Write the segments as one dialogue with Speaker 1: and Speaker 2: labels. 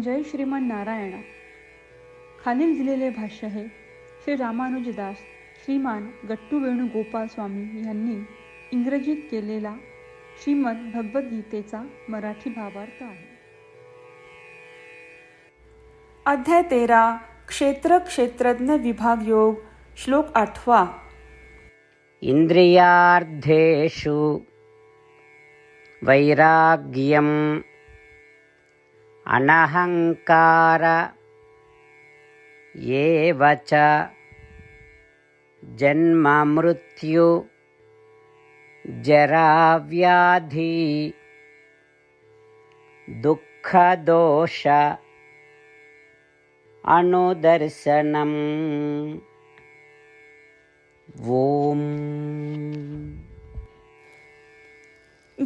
Speaker 1: जय श्रीमन नारायण. खालील दिलेले भाष्य हे श्री रामानुजदास श्रीमान गट्टू वेणुगोपाल स्वामी यांनी इंग्रजीत केलेला श्रीमद भगवद्गीतेचा मराठी भावार्थ आहे. अध्याय तेरा क्षेत्र क्षेत्रज्ञ विभाग योग श्लोक आठवा.
Speaker 2: इन्द्रियार्थेषु वैराग्यम् अनहङ्कार एव च जन्ममृत्यु जराव्याधि दुःखदोष अनुदर्शनम्।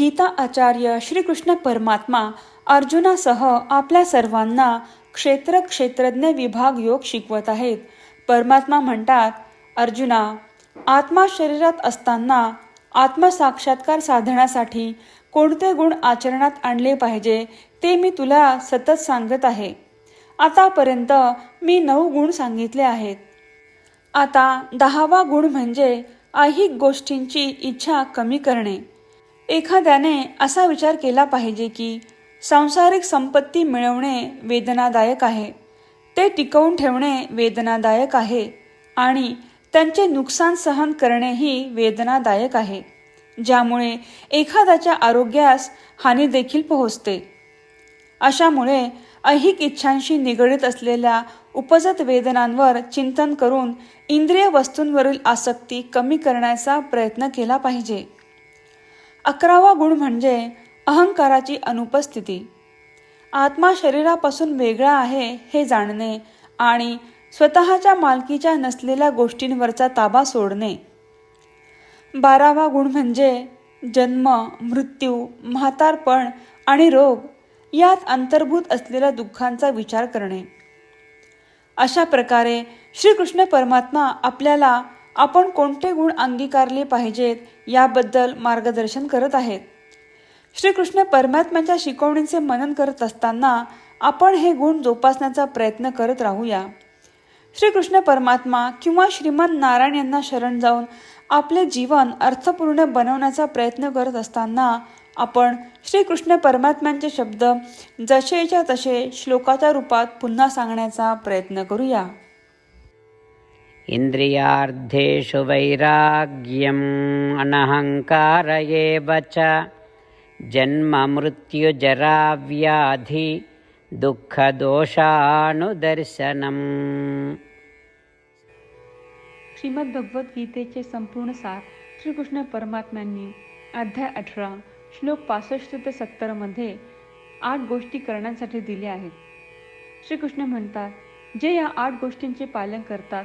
Speaker 1: गीता आचार्य श्रीकृष्ण परमात्मा अर्जुनासह आपल्या सर्वांना क्षेत्र क्षेत्रज्ञ विभाग योग शिकवत आहेत. परमात्मा म्हणतात अर्जुना आत्मा शरीरात असताना आत्मसाक्षात्कार साधण्यासाठी कोणते गुण आचरणात आणले पाहिजे ते मी तुला सतत सांगत आहे. आतापर्यंत मी नऊ गुण सांगितले आहेत. आता दहावा गुण म्हणजे ऐहिक गोष्टींची इच्छा कमी करणे. एखाद्याने असा विचार केला पाहिजे की सांसारिक संपत्ती मिळवणे वेदनादायक आहे. ते टिकवून ठेवणे वेदनादायक आहे आणि त्यांचे नुकसान सहन करणेही वेदनादायक आहे ज्यामुळे एखाद्याच्या आरोग्यास हानी देखील पोहोचते. अशामुळे ऐहिक इच्छांशी निगडीत असलेल्या उपजत वेदनांवर चिंतन करून इंद्रिय वस्तूंवरील आसक्ती कमी करण्याचा प्रयत्न केला पाहिजे. अकरावा गुण म्हणजे अहंकाराची अनुपस्थिती. आत्मा शरीरापासून वेगळा आहे हे जाणणे आणि स्वतःच्या मालकीच्या नसलेल्या गोष्टींवरचा ताबा सोडणे. बारावा गुण म्हणजे जन्म मृत्यू म्हातारपण आणि रोग यात अंतर्भूत असलेल्या दुःखांचा विचार करणे. अशा प्रकारे श्रीकृष्ण परमात्मा आपल्याला आपण कोणते गुण अंगीकारले पाहिजेत याबद्दल मार्गदर्शन करत आहेत. श्रीकृष्ण परमात्म्याच्या शिकवणीचे मनन करत असताना आपण हे गुण जोपासण्याचा प्रयत्न करत राहूया. श्रीकृष्ण परमात्मा किंवा श्रीमान नारायण यांना शरण जाऊन आपले जीवन अर्थपूर्ण बनवण्याचा प्रयत्न करत असताना आपण श्रीकृष्ण परमात्म्यांचे शब्द जसेच्या तसे श्लोकाच्या रूपात पुन्हा सांगण्याचा प्रयत्न करूया.
Speaker 2: इन्द्रियार्थेषु वैराग्यम् अनहङ्कार एव च। जन्ममृत्युजराव्याधि दुःखदोषानुदर्शनम्
Speaker 1: श्रीमद्भगवद्गीतेचे संपूर्ण सार श्रीकृष्ण परमात्म्यांनी अध्याय अठरा श्लोक पासष्ट ते सत्तरमध्ये आठ गोष्टी करण्यासाठी दिल्या आहेत. श्रीकृष्ण म्हणतात जे या आठ गोष्टींचे पालन करतात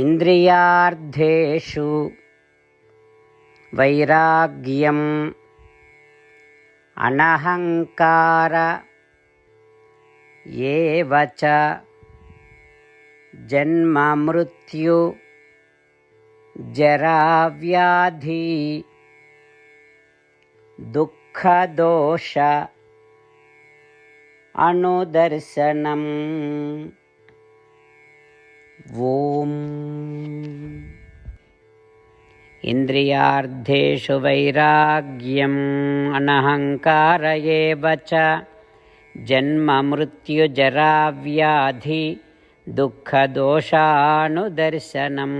Speaker 2: इन्द्रियार्थेषु वैराग्यम् अनहङ्कार एव च जन्ममृत्यु जराव्याधि दुःखदोष अनुदर्शनम् ॐ इन्द्रियार्थेषु वैराग्यम् अनहङ्कार एव च जन्ममृत्युजराव्याधि दुःखदोषानुदर्शनम्